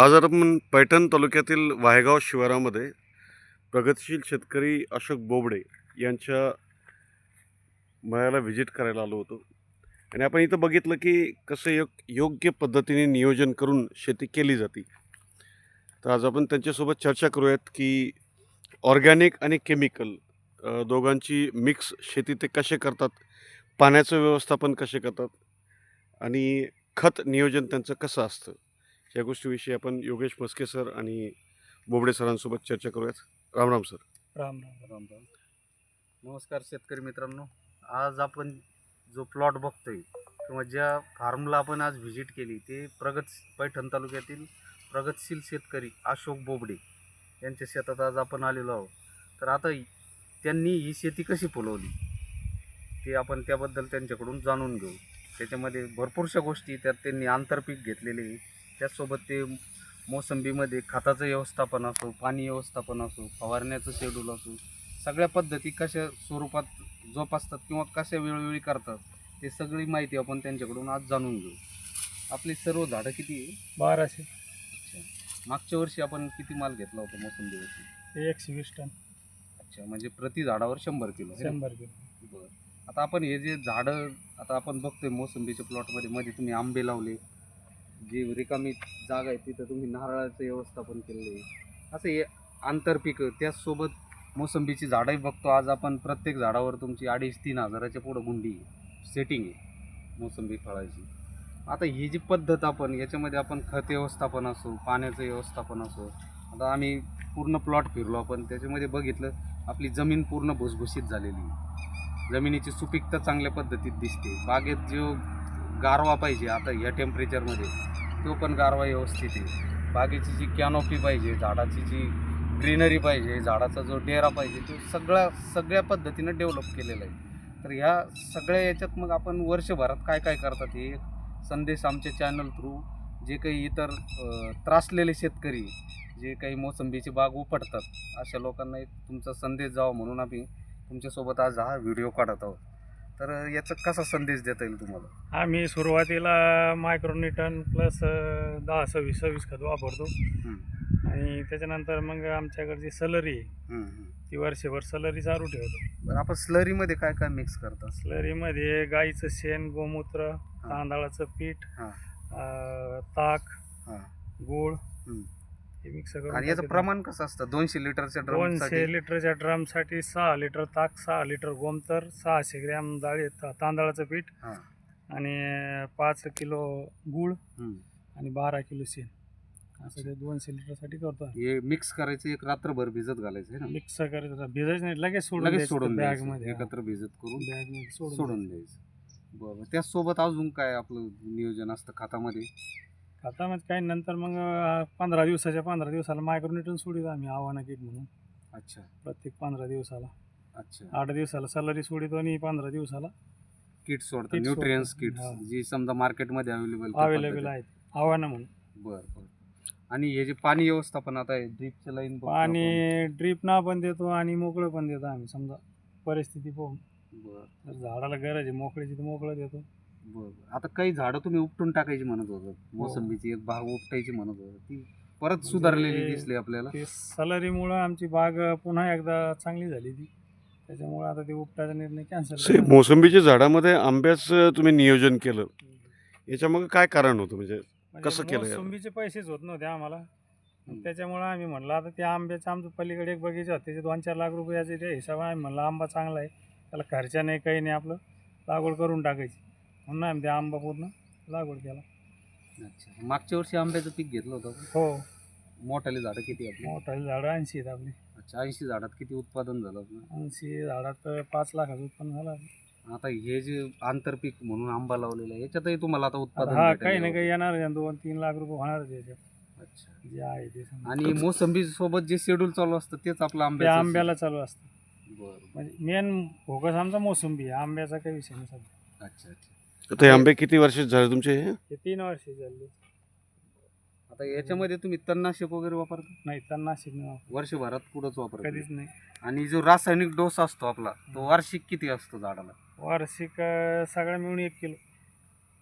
आज आपण पैठण तालुक्यातील वाहेगाव शिवारामध्ये प्रगतशील शेतकरी अशोक बोबडे यांच्या मळ्याला व्हिजिट करायला आलो होतो. आणि आपण इथं बघितलं की कसं योग योग्य पद्धतीने नियोजन करून शेती केली जाते. तर आज आपण त्यांच्यासोबत चर्चा करूयात की ऑर्गॅनिक आणि केमिकल दोघांची मिक्स शेती ते कसे करतात पाण्याचं व्यवस्थापन कसे करतात आणि खत नियोजन त्यांचं कसं असतं. या गोष्टीविषयी आपण योगेश मस्के सर आणि बोबडे सरांसोबत चर्चा करूयात. राम राम सर. राम राम राम राम. नमस्कार शेतकरी मित्रांनो. आज आपण जो प्लॉट बघतोय किंवा ज्या फार्मला आपण आज व्हिजिट केली ते प्रगत पैठण तालुक्यातील प्रगतशील शेतकरी अशोक बोबडे यांच्या शेतात आज आपण आलेलो आहोत. तर आता त्यांनी ही शेती कशी फुलवली ते आपण त्याबद्दल त्यांच्याकडून जाणून घेऊ. त्याच्यामध्ये भरपूरशा गोष्टी त्यात त्यांनी आंतरपीक घेतलेले आहे. त्याचसोबत ते मोसंबीमध्ये खताचं व्यवस्थापन असो पाणी व्यवस्थापन असो फवारण्याचं शेड्यूल असो सगळ्या पद्धती कशा स्वरूपात जोपासतात किंवा कशा वेळोवेळी करतात ते सगळी माहिती आपण त्यांच्याकडून आज जाणून घेऊ. आपली सर्व झाडं किती आहे? बाराशे. मागच्या वर्षी आपण किती माल घेतला होता मोसंबीवरती? ते एकशे वीस टन. अच्छा म्हणजे प्रति झाडावर शंभर किलो ना? शंभर किलो. बरं. आता आपण हे जे झाडं आता आपण बघतोय मोसंबीच्या प्लॉटमध्ये मध्ये तुम्ही आंबे लावले जी रिकामी जागा आहे तिथं तुम्ही नारळाचं व्यवस्थापन केलेलं आहे. असं हे आंतरपीक त्याचसोबत मोसंबीची झाडंही बघतो. आज आपण प्रत्येक झाडावर तुमची अडीच तीन हजाराच्या पुढं गुंडी सेटिंग आहे मोसंबी फळाची. आता ही जी पद्धत आपण याच्यामध्ये आपण खत व्यवस्थापन असो पाण्याचं व्यवस्थापन असो आता आम्ही पूर्ण प्लॉट फिरलो आपण त्याच्यामध्ये बघितलं आपली जमीन पूर्ण भुसभुशीत झालेली आहे. जमिनीची सुपीकता चांगल्या पद्धतीत दिसते. बागेत जो गारवा पाहिजे आता ह्या टेम्परेचरमध्ये तो पण गारवा व्यवस्थित आहे. बागेची जी कॅनॉपी पाहिजे झाडाची जी ग्रीनरी पाहिजे झाडाचा जो डेरा पाहिजे तो सगळा सगळ्या पद्धतीनं डेव्हलप केलेला आहे. तर ह्या सगळ्या याच्यात मग आपण वर्षभरात काय काय करतात हे संदेश आमच्या चॅनल थ्रू जे काही इतर त्रासलेले शेतकरी जे काही मोसंबीची बाग उपटतात अशा लोकांना एक तुमचा संदेश जावा म्हणून आम्ही तुमच्यासोबत आज हा व्हिडिओ काढत आहोत. तर याचा कसा संदेश देता येईल तुम्हाला? आम्ही सुरुवातीला मायक्रोनिटन प्लस दहा सव्वीस सव्वीस खत वापरतो. आणि त्याच्यानंतर मग आमच्याकडे जी सलरी आहे. ती वर्षभर सलरी चालू ठेवतो. बरं आपण स्लरीमध्ये काय काय मिक्स करता? सलरीमध्ये गाईचं शेण गोमूत्र तांदळाचं पीठ हां. अं, ताक हां. गूळ. हे मिक्स आणि याचं. प्रमाण कसं असतं? दोनशे लिटरच्या ड्रम दोनशे लिटरच्या ड्रमसाठी सहा लिटर ताक सहा लिटर गोमतर सहाशे ग्रॅम डाळी ता- तांदळाचं पीठ आणि पाच किलो गूळ आणि बारा किलो शेण. असं ते दोनशे लिटरसाठी करतो हे मिक्स करायचं एक रात्रभर भिजत घालायचं आहे ना? मिक्स करायचं भिजायचं नाही लगेच सोडून लगेच सोडून बॅग द्यायचं. मध्ये एकत्र भिजत करून बॅगमध्ये सोडून सोडून द्यायचं. बरं त्याचसोबत अजून काय आपलं नियोजन असतं खतामध्ये? खतामध्ये काही नंतर मग अं, पंधरा दिवसाच्या पंधरा दिवसाला मायक्रोन्यूटन सोडित आम्ही आव्हाना किट म्हणून. अच्छा. प्रत्येक पंधरा दिवसाला. अच्छा. आठ दिवसाला सलरी सोडितो आणि पंधरा दिवसाला किट सोडतं Kit न्यूट्रियन्स. किट हा. जी समजा मार्केटमध्ये अवेलेबल अवेलेबल आहेत. आव्हाना म्हणून. बरं बरं. आणि हे जे पाणी व्यवस्थापन आता आहे ड्रीपच्या लाईन आणि ड्रीप ना पण देतो आणि मोकळं पण देतो आम्ही. समजा परिस्थिती पाहून. बरं. जर झाडाला गरज आहे मोकळीची तर मोकळं देतो. बरं आता काही झाडं तुम्ही उपटून टाकायची म्हणत होतात. मोसंबीची एक भाग उपटायची म्हणत होतात. ती परत सुधारलेली म्हणजे दिसली आपल्याला. ते सलरीमुळं आमची बाग पुन्हा एकदा चांगली झाली ती. त्याच्यामुळे आता ते उपटायचा निर्णय कॅन्सल मोसंबीच्या झाडामध्ये आंब्याचं तुम्ही नियोजन केलं. याच्यामागं काय कारण होतं? म्हणजे कसं केलं याला? मोसंबीचे पैसेच होत नव्हते आम्हाला. हम्म. त्याच्यामुळे आम्ही म्हणलं आता त्या आंब्याचं आमचं पलीकडे एक बगीचा होता. त्याचे दोन चार लाख रुपयाचे त्या हिशोबाने आम्ही म्हणलं आंबा चांगला आहे. त्याला खर्चा नाही काही नाही आपलं लागवड करून टाकायची. म्हणून आम्ही त्या आंबा पूर्ण लागवड केला. अच्छा. मागच्या वर्षी आंब्याचं पीक घेतलं होतं? हो. मोठाले झाडं किती आपली मोठाली झाडं ऐंशी आहेत आपली. अच्छा ऐंशी झाडात किती उत्पादन झालं आपलं ऐंशी झाडात पाच लाखाचं उत्पन्न झालं आपलं. आता हे जे आंतरपीक म्हणून आंबा लावलेला आहे याच्यातही तुम्हाला आता आता उत्पादन हा काही ना. काही येणार आहे, दोन तीन लाख रुपये होणार त्याच्यात. अच्छा. जे आहे ते समजा. आणि मोसंबी सोबत जे शेड्यूल चालू असतं तेच आपलं ते आंब्याचं आंब्याला चालू असतं. बरं. म्हणजे मेन फोकस आमचा मोसंबी आहे आंब्याचा काही विषय नाही सध्या. अच्छा अच्छा. आता हे आंबे किती वर्षाचे झाले तुमचे हे? हे तीन वर्ष झाले. आता याच्यामध्ये तुम्ही तणनाशक वगैरे वापरता? नाही तर नाशिक नाही वापरत. वर्षभरात पुढंच वापरता कधीच नाही. आणि जो रासायनिक डोस असतो आपला तो वार्षिक किती असतो झाडाला? वार्षिक अं, सगळं मिळून एक किलो.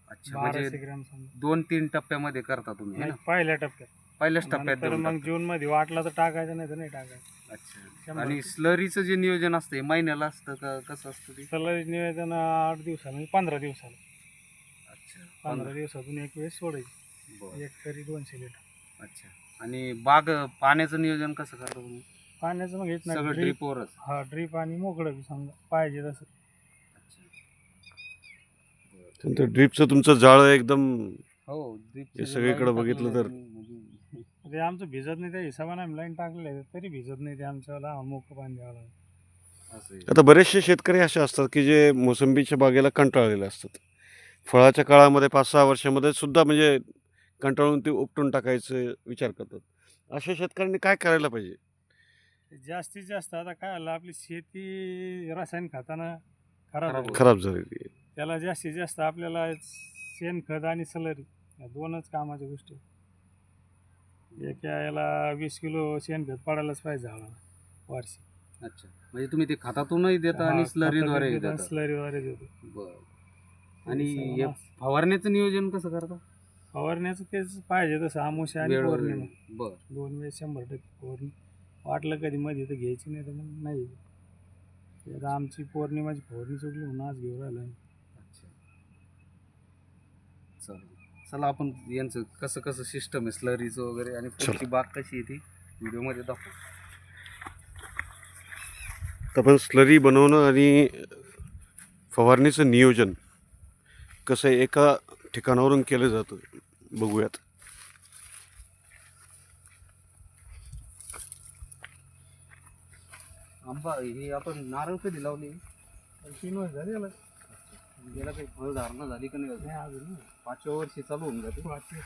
अच्छा बाराशे म्हणजे ग्रॅम समजा. दोन तीन टप्प्यामध्ये करता तुम्ही है नाही, पहिल्या टप्प्यात. पहिल्याच टप्प्यात नंतर देऊन मग जून मध्ये वाटला तर टाकायचं नाही तर नाही टाकायचं. टाकता. अच्छा. शंभर आणि. स्लरीचं जे नियोजन असतं हे महिन्याला असतं का कसं असतं ते? सलरी निवेदन आठ दिवसाला म्हणजे पंधरा दिवसाला. पंधरा दिवसातून एक वेळेस सोडायची. एक तरी दोनशे लिटर. अच्छा. आणि बाग पाण्याचं नियोजन कसं करता तुम्ही? पाण्याचं मग हेच नाही ड्रीप ड्रीपवरच हा ड्रीप आणि मोकळं बी समजा पाहिजे तसं. त्यानंतर ड्रीपचं तुमचं जाळं एकदम हो हे चं सगळीकडे बघितलं तर- म्हणजे- ते आमचं भिजत नाही त्या हिशोबाने आम्ही लाईन टाकले तरी भिजत नाही ते आमच्याला मोकळं पाणी द्यावं लागतं आहे. आता बरेचसे शेतकरी असे असतात की जे मोसंबीच्या बागेला कंटाळलेले असतात. फळाच्या काळामध्ये पाच सहा वर्षामध्ये सुद्धा म्हणजे कंटाळून ते उपटून टाकायचं विचार करतात. अशा शेतकऱ्यांनी काय करायला पाहिजे? जास्तीत जास्त आता काय झालं आपली शेती रासायनिक खतानं खराब खराब झालेली आहे. त्याला जास्तीत जास्त आपल्याला शेणखत आणि सलरी या दोनच कामाच्या गोष्टी एक याला वीस किलो शेणखत पडायलाच पाहिजे झाडाला वार्षिक अच्छा. म्हणजे तुम्ही ते खतातूनही देता आणि स्लरीद्वारे देता. स्लरीद्वारे देतो. बरं. आणि हे फवारण्याचं नियोजन कसं करता? फवारण्याचं तेच पाहिजे तसं आमुषा आणि पौर्णिमा. वेळोवेळी बरं. दोन वेळेस शंभर टक्के पौर्णिमा. वाटलं कधी मध्ये तर घ्यायची नाही तर मग नाही. ते आता आमची पौर्णिमाची फवारणी चुकली म्हणून आज घेऊन राहिलो आम्ही. अच्छा. चालेल चला आपण यांचं कसं कसं सिस्टम आहे स्लरीचं वगैरे आणि पुढची बाग कशी आहे ती व्हिडिओमध्ये दाखवू. तर आपण स्लरी बनवणं आणि फवारणीचं नियोजन कसं आहे एका ठिकाणावरून केलं जातं. बघूयात. आंबा हे आपण नारळ कधी लावली? तीन वर्ष झाली याला. याला काही फळधारणा झाली का नाही अजून? पाचव्या वर्षी चालू होऊन जाते. पाचवी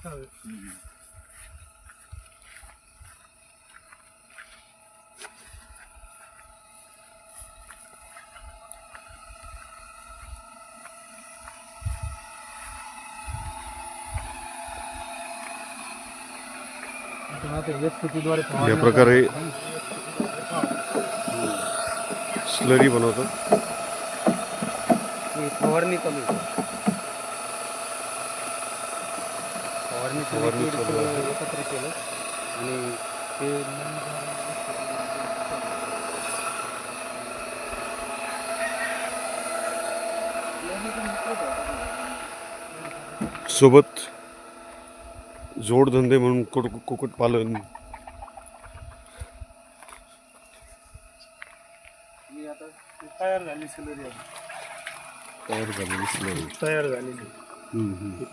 या प्रकारे. स्लरी बनवतात ही फवारणी आहे फवारणी एकत्र केलं आणि ते सोबत जोडधंदे म्हणून कुट कुक्कुटपालन मी आता तयार झाली सलरी. तयार झालेली स्लरी तयार झालेली.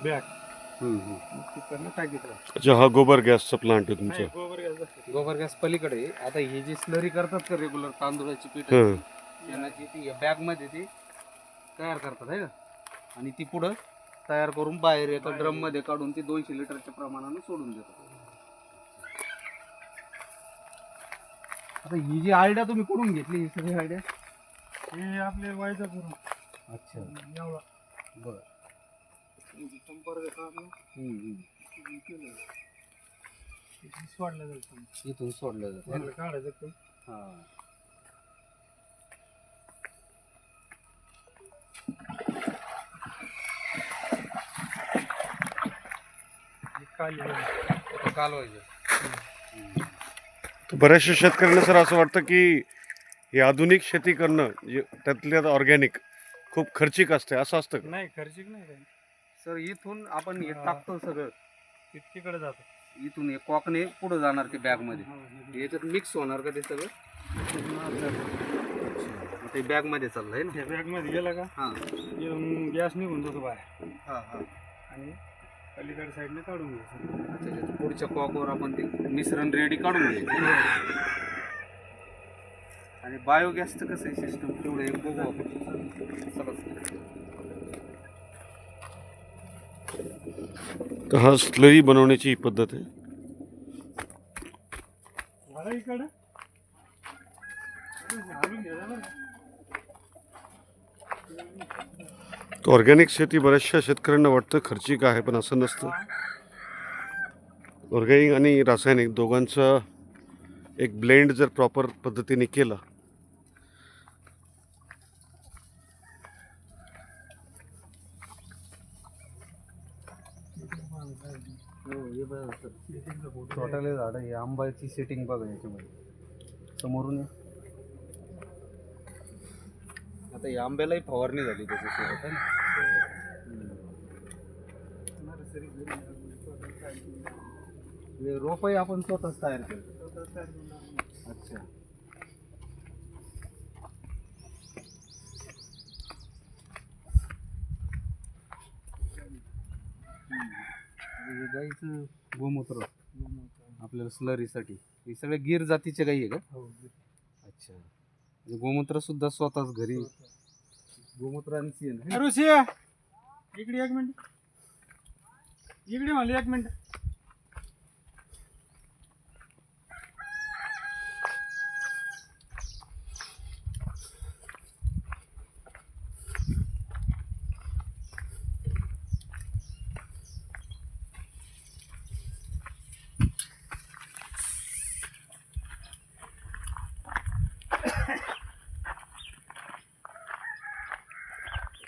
बॅग अच्छा हा गोबर गॅसचा प्लांट आहे तुमचा. गोबर गॅस. गोबर गॅस पलीकडे आहे. आता ही जी स्लरी करतात का रेग्युलर तांदूळाची पीठ? हां. शेणाची ती या बॅगमध्ये ती तयार करतात आहे का आणि ती पुढं तयार करून बाहेर एका ड्रममध्ये काढून ती दोनशे लिटरच्या प्रमाणाने सोडून देतात. आता ही जी आयडिया तुम्ही कुठून घेतली ही सगळी आयडिया? हे आपले वायदा करून अच्छा. एवढा. बर. संपर्क सोडलं जाईल समजा. इथून सोडलं जातं. काढायचं. हा हे खाली गेलं. आता कालवायचं तर बऱ्याचशा शेतकऱ्यांना सर असं वाटतं की हे आधुनिक शेती करणं जे त्यातल्या ऑर्गॅनिक खूप खर्चिक असते असं असतं का? नाही खर्चिक नाही काही सर इथून आपण हे हा. टाकतो सगळं. ते तिकडे जातं. इथून हे कॉकने पुढे जाणार ते बॅगमध्ये याच्यात मिक्स होणार का ते सगळं? ते बॅगमध्ये चाललं आहे ना? बॅगमध्ये गेला का? हा. गॅस निघून जातो बाहेर. हा हा. आणि पलीकडे साईडने काढून घ्यायचं. अच्छा, अच्छा. पुढच्या कॉकवर आपण ते मिश्रण रेडी काढून घ्यायचं. आणि बायोगॅसचं कसं आहे सिस्टम तेवढं एक बघू आपण. चला. तर हा स्लरी बनवण्याची पद्धत आहे. झालं इकडं. ना. ऑर्गॅनिक शेती बऱ्याचशा शेतकऱ्यांना वाटतं खर्चिक आहे पण असं नसतं ऑर्गॅनिक आणि रासायनिक दोघांचं एक ब्लेंड जर प्रॉपर पद्धतीने केला टोटल हे झाड आहे आंब्याची सेटिंग बघा याच्यामध्ये समोरून ये. आता या आंब्यालाही फवारणी झाली त्याच्यासोबत है ना हे रोपही आपण स्वतःच तयार केलं. अच्छा. हे गाईचं गोमूत्र आपल्याला स्लरीसाठी. हे सगळे गिर जातीचे गाई आहे का? अच्छा. म्हणजे गोमूत्र सुद्धा स्वतःच घरी. गोमूत्रांची आहे ना? ऋषी इकडे एक मिनिट. इकडे म्हणले एक मिनिट.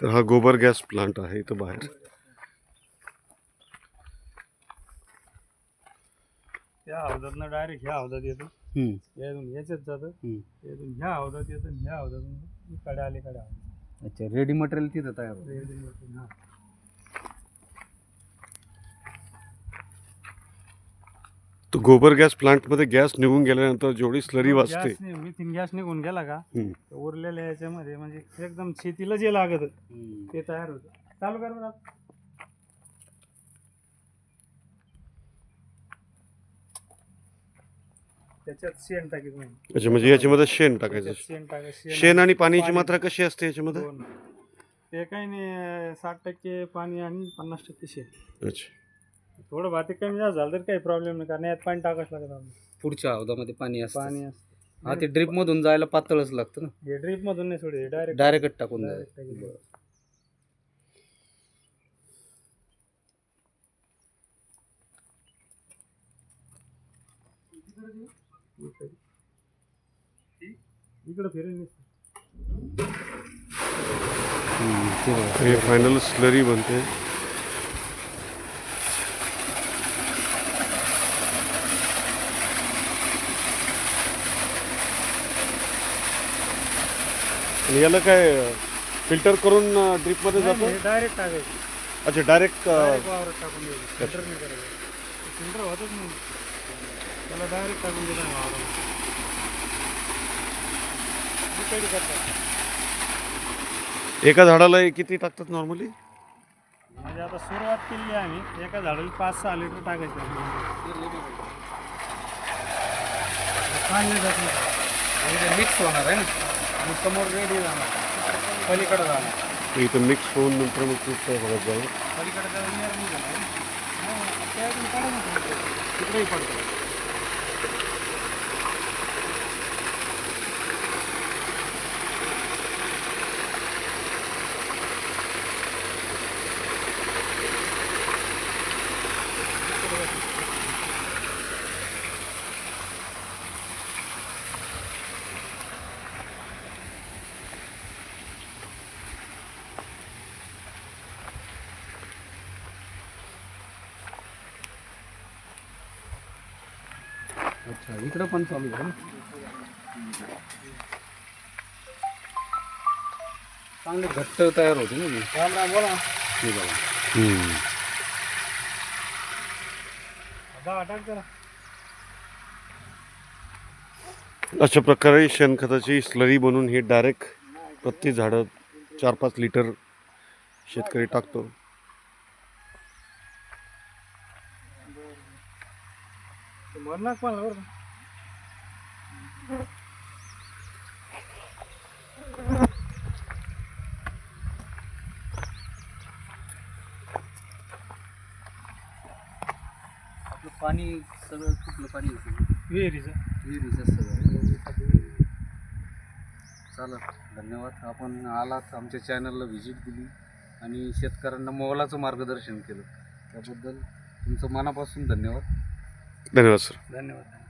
तर हा गोबर गॅस प्लांट आहे इथं बाहेर. त्या हौदातनं डायरेक्ट ह्या हौदात येतो. हम्म. यातून याच्यात जातं. हम्म. यातून ह्या हौदात येतं आणि ह्या हौदातून कडे आले कडे अच्छा रेडी मटेरियल तिथं तयार होतं. तो गोबर गॅस प्लांटमध्ये गॅस निघून गेल्यानंतर जेवढी स्लरी वाचते. गॅस मिथेन गॅस निघून गेला का? हम्म. तर उरलेल्या याच्यामध्ये म्हणजे एकदम शेतीला जे लागत ते तयार होतं. चालू कर बरं. आता. त्याच्यात शेण टाकीत नाही अच्छा म्हणजे याच्यामध्ये शेण टाकायचं. त्याच्यात शेण शेण आणि पाण्याची पाणी. मात्रा कशी असते याच्यामध्ये? दोन. ते काही नाही साठ टक्के पाणी आणि पन्नास टक्के शेण. अच्छा. थोडं भाती कमी जास्त झालं तर काही प्रॉब्लेम नाही कारण यात पाणी टाकावंच लागत आपल्याला. पुढच्या हौदामध्ये पाणी असतं पाणी असतं हा ते ड्रिप मधून जायला पातळच लागतं ना हे ड्रीप मधून नाही सोडे डायरेक्ट डायरेक्ट टाकून बरं. इकडे. हे फायनल स्लरी बनते आणि याला काय फिल्टर करून ड्रीपमध्ये जातं? डायरेक्ट टाकायचं. अच्छा डायरेक्ट डायरेक्ट वावरात टाकून द्यायचं. फिल्टर नाही करायचं. फिल्टर होतच नाही. त्याला डायरेक्ट टाकून देतात वावरात. करतात. एका झाडाला किती टाकतात नॉर्मली म्हणजे आता सुरुवात केली आहे आम्ही. एका झाडाला पाच सहा लिटर टाकायचं काढले जात. नाही मिक्स होणार आहे ना? आणि समोर रेडी जाणार पलीकडे जाणार इथं मिक्स होऊन नंतर मग तू बघत जाऊ. पलीकडे जाऊन हो. तिकडेही पडतो. अच्छा इकडं पण चालू आहे ना? चांगले घट्ट तयार होते ना हे. राम राम बोला. हे बघा. दहा टाक जरा. अशा प्रकारे शेणखताची स्लरी बनवून ही डायरेक्ट प्रत्येक झाडं चार पाच लिटर शेतकरी टाकतो. मरणार पण बरं पाणी सगळं कुठलं पाणी विहिरीचं. विहिरीचं सगळं चला धन्यवाद. आपण आलात आमच्या चॅनलला व्हिजिट दिली आणि शेतकऱ्यांना मोलाचं मार्गदर्शन केलं. त्याबद्दल तुमचं मनापासून धन्यवाद. धन्यवाद सर. धन्यवाद.